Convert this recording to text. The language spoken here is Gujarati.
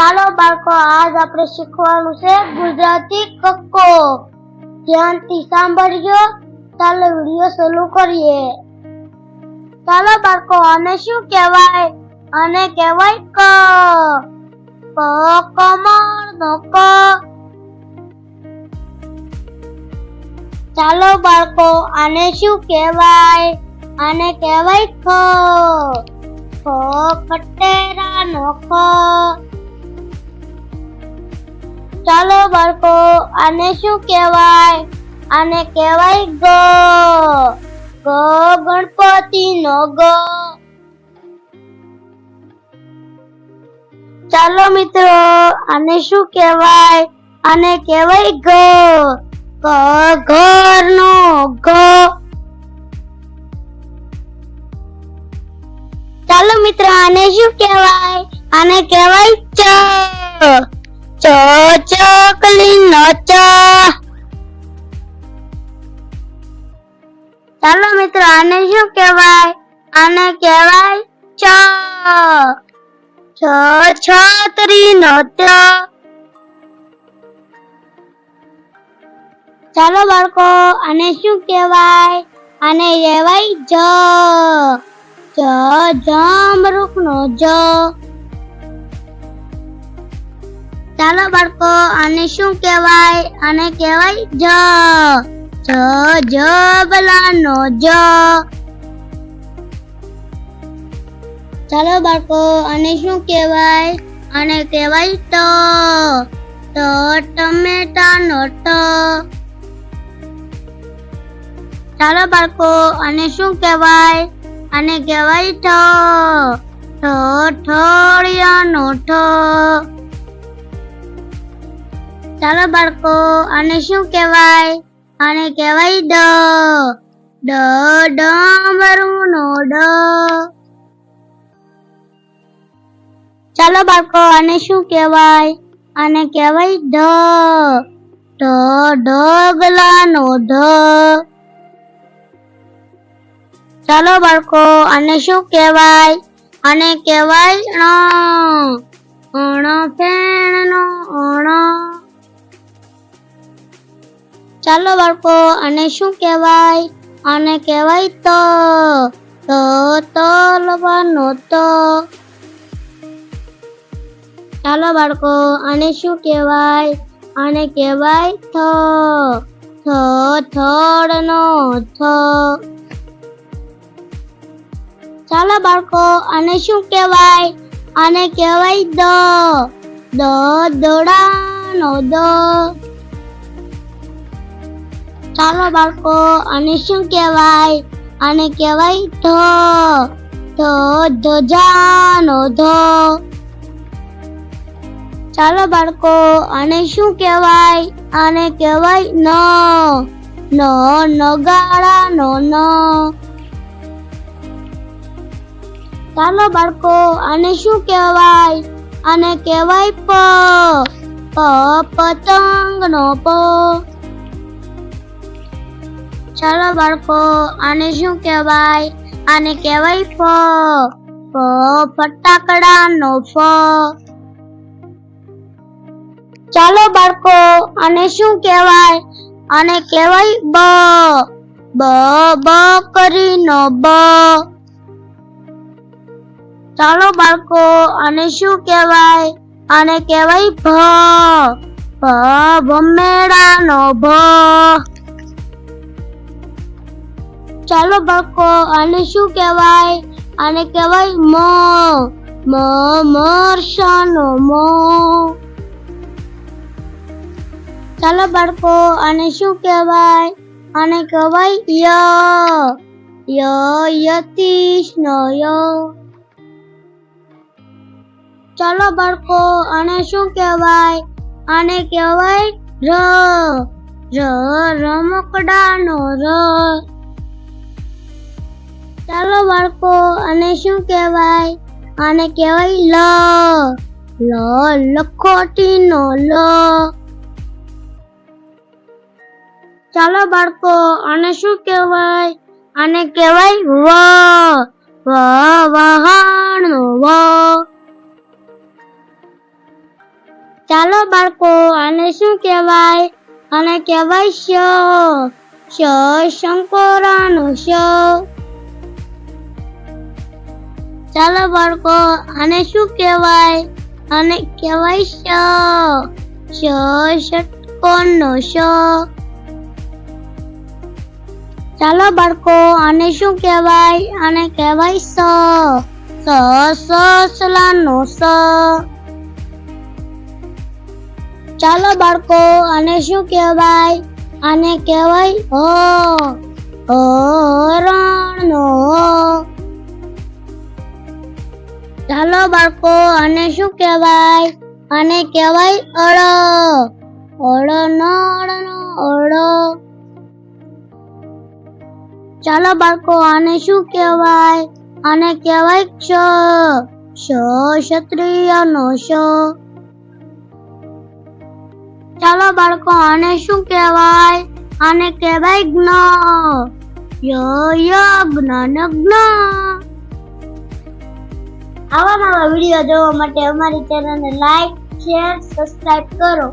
ચાલો બાળકો, આજ આપણે શીખવાનું છે ગુજરાતી કક્કો ધ્યાનથી સાંભળજો. ચાલો વીડિયો શરૂ કરીએ. ચાલો બાળકો, આને શું કહેવાય? આને કહેવાય ક. ક કમળ નો ક. ચાલો બાળકો, આને શું કહેવાય? આને કહેવાય ખ. ખ કટેરા નો ખ. ચાલો બાળકો, આને શું કહેવાય? આને કહેવાય ગ. ગ ગણપતિ નો ગ. ચાલો મિત્રો, આને શું કહેવાય? આને કહેવાય ગ. ગ ઘર નો ગ. ચાલો મિત્રો, આને શું કહેવાય? આને કહેવાય ચ. ચકલી નો ચાલો મિત્રો, આને શું કહેવાય? આને કહેવાય છ છ છત્રી નો ચ. ચાલો બાળકો, આને શું કહેવાય? આને કહેવાય જ. જ જમરૂખ નો જ. ચાલો બાળકો, આને શું કહેવાય? આને કહેવાય જ. જ જ નો જ. ચાલો બાળકો, આને શું કહેવાય? આને કહેવાય ટ. ટ ટમેટા નો ટ. ચાલો બાળકો, આને શું કહેવાય? આને કહેવાય ઠ ઠ ઠળિયાનો ઠ ચાલો બાળકો, આને શું કહેવાય? આને કહેવાય ડ. ડ ડમરુનો ડ. ચાલો બાળકો, આને શું કહેવાય? આને કહેવાય ઢ ઢ ઢગલાનો ઢ ચાલો બાળકો, આને શું કહેવાય? આને કહેવાય ણ. અણ ફેણનો અણ ચાલો બાળકો, આને શું કહેવાય? આને કહેવાય ત ત તલવાનો ત. ચાલો બાળકો, આને શું કહેવાય? આને કહેવાય થ થ, થડનો થ. ચાલો બાળકો, આને શું કહેવાય? આને કહેવાય દ દ, દડાનો દ. ચાલો બાળકો, આને શું કહેવાય? આને કહેવાય ધો. ધો ધજાનો ધો. ચાલો બાળકો, આને શું કહેવાય? આને કહેવાય ન. ન નગાડાનો ન ચાલો બાળકો, આને શું કહેવાય? આને કહેવાય પ. પ પતંગનો પ. ચાલો બાળકો, આને શું કહેવાય? આને કહેવાય ફ. ફ ફટાકડાનો ફ. ચાલો બાળકો, આને શું કહેવાય? આને કહેવાય બ. બ બ બકરીનો બ. ચાલો બાળકો, આને શું કહેવાય? આને કહેવાય ભ. ભ ભમેડાનો ભ. ચાલો બાળકો, આને શું કહેવાય? આને કહેવાય મ. મ મરસાનો મ. ચાલો બાળકો, આને શું કહેવાય? આને કહેવાય ય. ય યતીશનો ય. ચાલો બાળકો, આને શું કહેવાય? આને કહેવાય ર. ર, રમકડાનો ર. ચાલો બાળકો અને શું કહેવાય? આને કહેવાય લ. લ, લખોટીનો લ. ચાલો બાળકો, આને શું કહેવાય? આને કહેવાય વ. વ, વહાણનો વ. ચાલો બાળકો, આને શું કહેવાય? આને કહેવાય શ. શ, શંકોરાનો શ. ચાલો બાળકો, આને શું કહેવાય? આને કહેવાય શ. શ ષટકોણનો શ. ચાલો બાળકો, આને શું કહેવાય? આને કહેવાય સ. સ સ સલાનો સ. ચાલો બાળકો, આને શું કહેવાય? આને કહેવાય હ. હરણનો હ. ચાલો બાળકો, આને શું કહેવાય? આને કહેવાય અળો. ઓળો નો, અળ નો ઓળો ચાલો બાળકો, આને શું કહેવાય? આને કહેવાય ક્ષ. ક્ષ ક્ષત્રિયનો ક્ષ. ચાલો બાળકો, આને શું કહેવાય? આને કહેવાય જ્ઞ. ય જ્ઞાન જ્ઞ. આવા નવા વીડિયો જોવા માટે અમારી ચેનલને લાઈક શેર સબસ્ક્રાઈબ કરો.